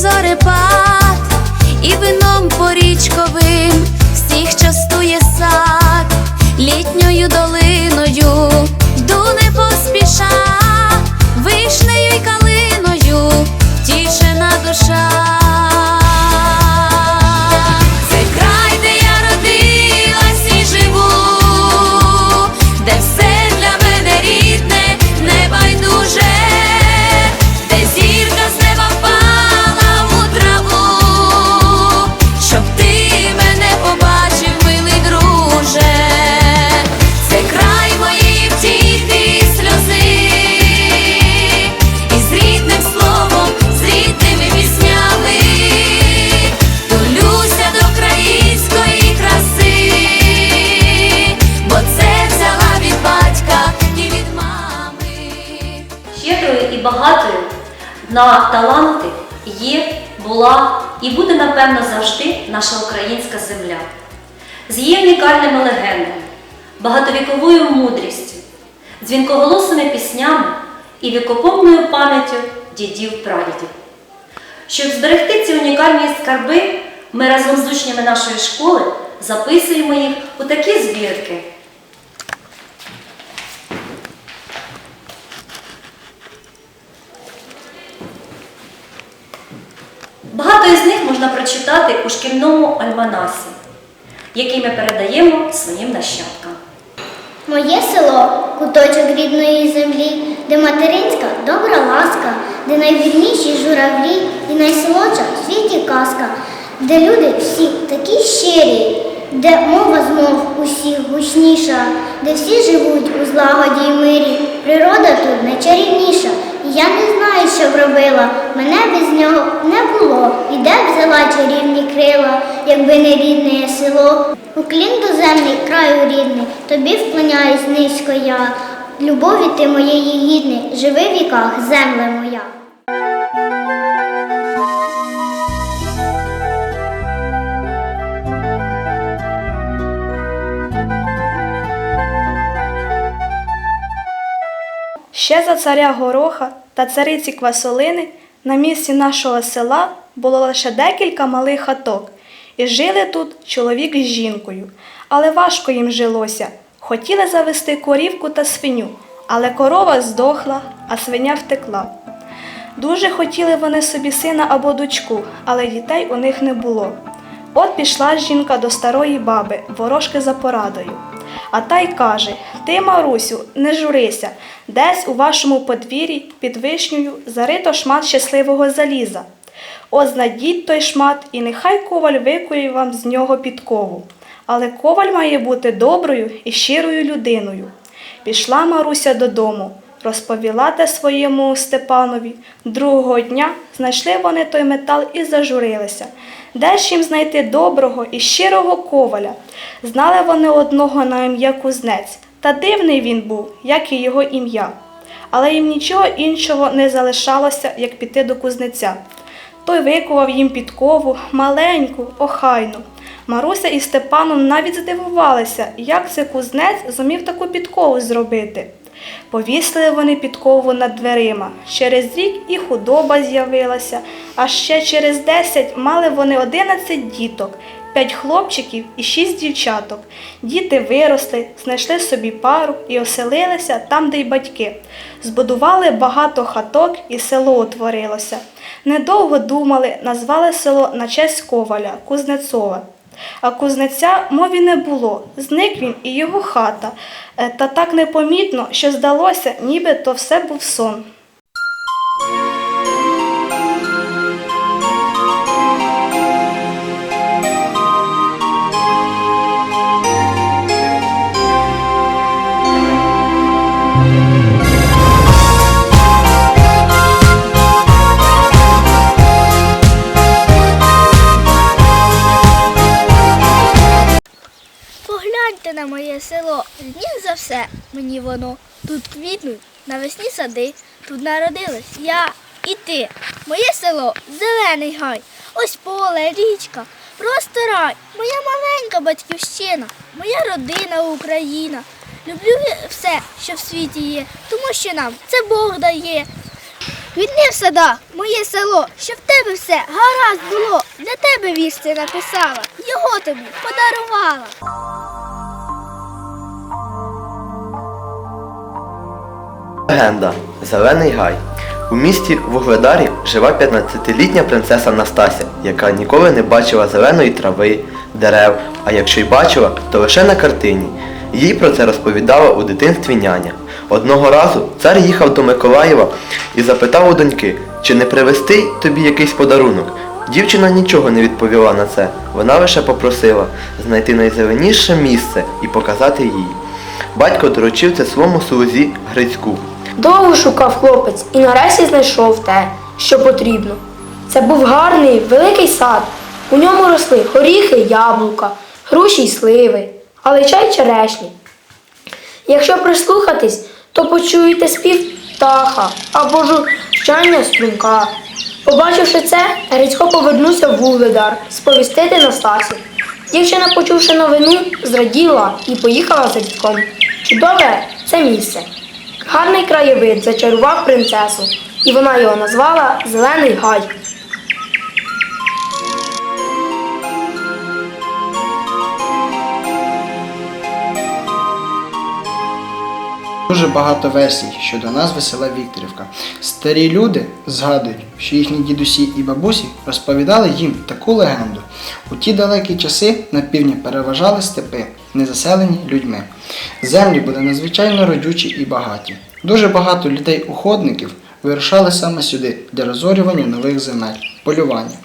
зорепад, і вином порічковим всіх частує сад, літньою долиною, йду не поспіша, вишнею й калиною, тішена душа. На таланти є, була і буде, напевно, завжди наша українська земля. З її унікальними легендами, багатовіковою мудрістю, дзвінкоголосними піснями і вікопомною пам'яттю дідів прадідів. Щоб зберегти ці унікальні скарби, ми разом з учнями нашої школи записуємо їх у такі збірки. Багато із них можна прочитати у шкільному альманасі, який ми передаємо своїм нащадкам. Моє село куточок рідної землі, де материнська добра ласка, де найвірніші журавлі і найсолодша в світі казка, де люди всі такі щирі, де мова з мов усіх гучніша, де всі живуть у злагоді й мирі. Природа тут найчарівніша. Я не знаю, що б робила, мене без нього не було. І де б взяла чарівні крила, якби не рідне село. Уклін доземний, краю рідний, тобі вклоняюсь низько я. Любові ти моєї гідний, живи в віках, земле моя. Ще за царя Гороха та цариці Квасолини на місці нашого села було лише декілька малих хаток, і жили тут чоловік з жінкою. Але важко їм жилося. Хотіли завести корівку та свиню, але корова здохла, а свиня втекла. Дуже хотіли вони собі сина або дочку, але дітей у них не було. От пішла жінка до старої баби, ворожки за порадою. А та й каже: Ти, Марусю, не журися, десь у вашому подвір'ї під вишнею зарито шмат щасливого заліза. Ознайдіть той шмат, і нехай коваль викує вам з нього підкову. Але коваль має бути доброю і щирою людиною. Пішла Маруся додому, розповіла те своєму Степанові. Другого дня знайшли вони той метал і зажурилися. Де ж їм знайти доброго і щирого коваля? Знали вони одного на ім'я кузнець, та дивний він був, як і його ім'я. Але їм нічого іншого не залишалося, як піти до кузнеця. Той викував їм підкову, маленьку, охайну. Маруся і Степаном навіть здивувалися, як це кузнець зумів таку підкову зробити. Повісили вони підкову над дверима. Через рік і худоба з'явилася, а ще через десять мали вони одинадцять діток, п'ять хлопчиків і шість дівчаток. Діти виросли, знайшли собі пару і оселилися там, де й батьки. Збудували багато хаток і село утворилося. Недовго думали, назвали село на честь коваля Кузнецова. А кузнеця мові не було, зник він і його хата, Е, та так непомітно, що здалося, ніби то все був сон. Село, рідніше за все мені воно. Тут квітнуть навесні сади, тут народилась я і ти. Моє село зелений гай, ось поле, річка, просто рай, моя маленька батьківщина, моя родина Україна. Люблю все, що в світі є, тому що нам це Бог дає. Відни в сада, моє село, щоб в тебе все гаразд було. Для тебе вірці написала, його тобі подарувала. Легенда Зелений гай. У місті Вугледарі жила 15-літня принцеса Настася, яка ніколи не бачила зеленої трави, дерев, а якщо й бачила, то лише на картині. Їй про це розповідала у дитинстві няня. Одного разу цар їхав до Миколаєва і запитав у доньки, чи не привезти тобі якийсь подарунок. Дівчина нічого не відповіла на це. Вона лише попросила знайти найзеленіше місце і показати їй. Батько доручив це своєму слузі Грицьку. Довго шукав хлопець і нарешті знайшов те, що потрібно. Це був гарний великий сад. У ньому росли горіхи, яблука, груші й сливи, але чай черешні. Якщо прислухатись, то почуєте спів птаха або журчання струмка. Побачивши це, Грицько повернувся в Вугледар сповістити Настасі. Дівчина, почувши новину, зраділа і поїхала за дідком. Чудове це місце. Гарний краєвид зачарував принцесу, і вона його назвала Зелений гай. Дуже багато версій щодо назви села Вікторівка. Старі люди згадують, що їхні дідусі і бабусі розповідали їм таку легенду. У ті далекі часи на півдні переважали степи, не заселені людьми. Землі були надзвичайно родючі і багаті. Дуже багато людей-уходників вирушали саме сюди для розорювання нових земель, полювання.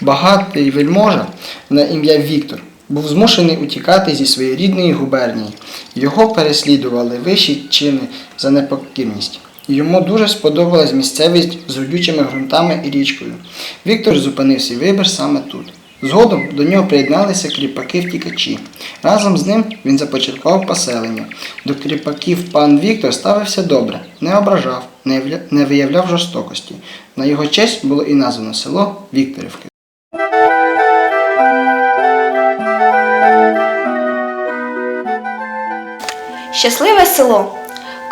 Багатий вельможа на ім'я Віктор був змушений утікати зі своєї рідної губернії. Його переслідували вищі чини за непокірність. Йому дуже сподобалась місцевість з родючими ґрунтами і річкою. Віктор зупинив свій вибір саме тут. Згодом до нього приєдналися кріпаки-втікачі. Разом з ним він започаткував поселення. До кріпаків пан Віктор ставився добре, не ображав, не виявляв жорстокості. На його честь було і названо село Вікторівки. Щасливе село.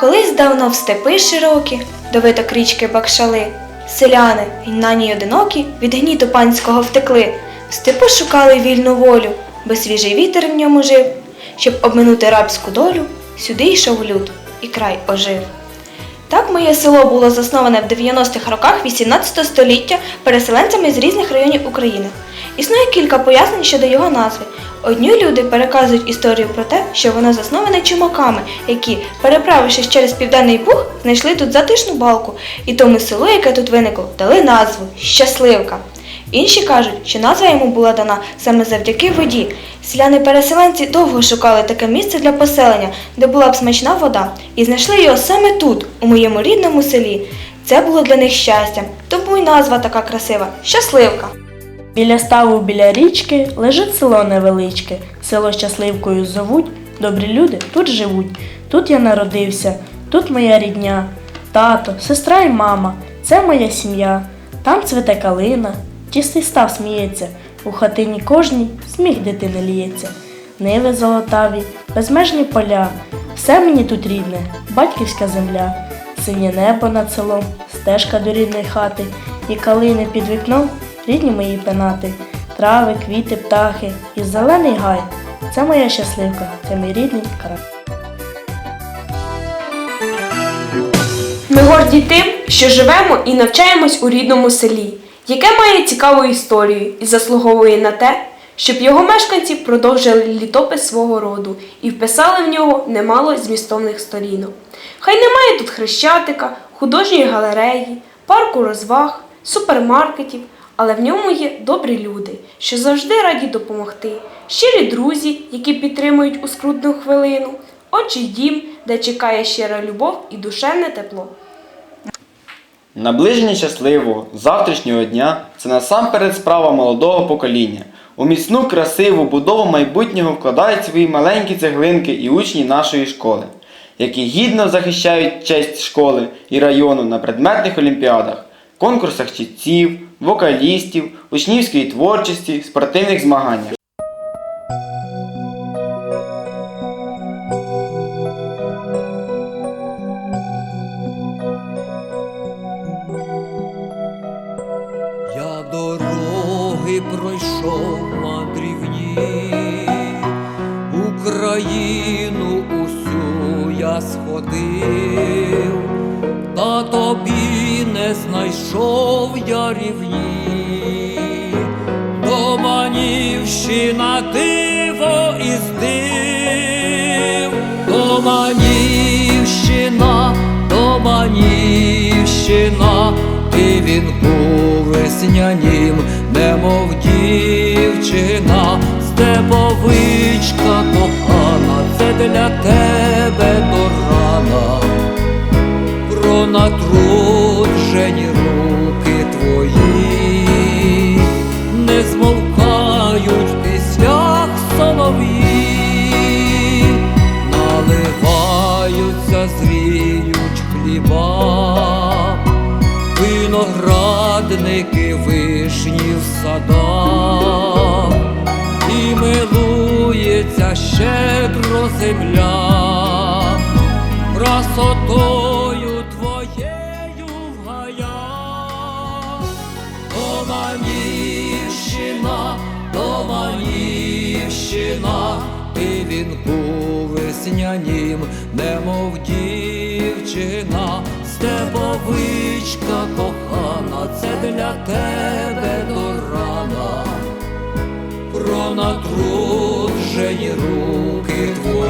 Колись давно в степи широкі, до виток річки Бакшали. Селяни, й одинокі, від гніту панського втекли. В степу шукали вільну волю, бо свіжий вітер в ньому жив. Щоб обминути рабську долю, сюди йшов люд, і край ожив. Так моє село було засноване в 90-х роках 18 століття переселенцями з різних районів України. Існує кілька пояснень щодо його назви. Одні люди переказують історію про те, що воно засноване чумаками, які, переправившись через південний Буг, знайшли тут затишну балку, і тому селу, яке тут виникло, дали назву Щасливка. Інші кажуть, що назва йому була дана саме завдяки воді. Селяни-переселенці довго шукали таке місце для поселення, де була б смачна вода, і знайшли його саме тут, у моєму рідному селі. Це було для них щастям, тому й назва така красива щасливка. Біля ставу біля річки лежить село невеличке, село щасливкою зовуть, добрі люди тут живуть. Тут я народився, тут моя рідня, тато, сестра і мама, це моя сім'я. Там цвете калина, чистий став сміється, у хатині кожній сміх дитини ліється. Ниви золотаві, безмежні поля, все мені тут рідне, батьківська земля, синє небо над селом, стежка до рідної хати, і калини під вікном, рідні мої пенати, трави, квіти, птахи і зелений гай. Це моя щасливка, це мій рідний край. Ми горді тим, що живемо і навчаємось у рідному селі, яке має цікаву історію і заслуговує на те, щоб його мешканці продовжили літопис свого роду і вписали в нього немало змістовних сторінок. Хай немає тут хрещатика, художньої галереї, парку розваг, супермаркетів, але в ньому є добрі люди, що завжди раді допомогти, щирі друзі, які підтримують у скрутну хвилину, отчий дім, де чекає щира любов і душевне тепло. Наближення щасливого завтрашнього дня це насамперед справа молодого покоління. У міцну красиву будову майбутнього вкладають свої маленькі цеглинки і учні нашої школи, які гідно захищають честь школи і району на предметних олімпіадах, конкурсах чітців, вокалістів, учнівської творчості, спортивних змаганнях. ти пройшов мандрівні, Україну усю я сходив, та тобі не знайшов я рівні, до Манівщина диво і здив, до Манівщина, до Манівщина, ти він був веснянім, немов дівчина, степовичка кохана, це для тебе до рана. Про натруджені веснянім, немов дівчина, степовичка кохана, це для тебе до рана про натруджені руки твої.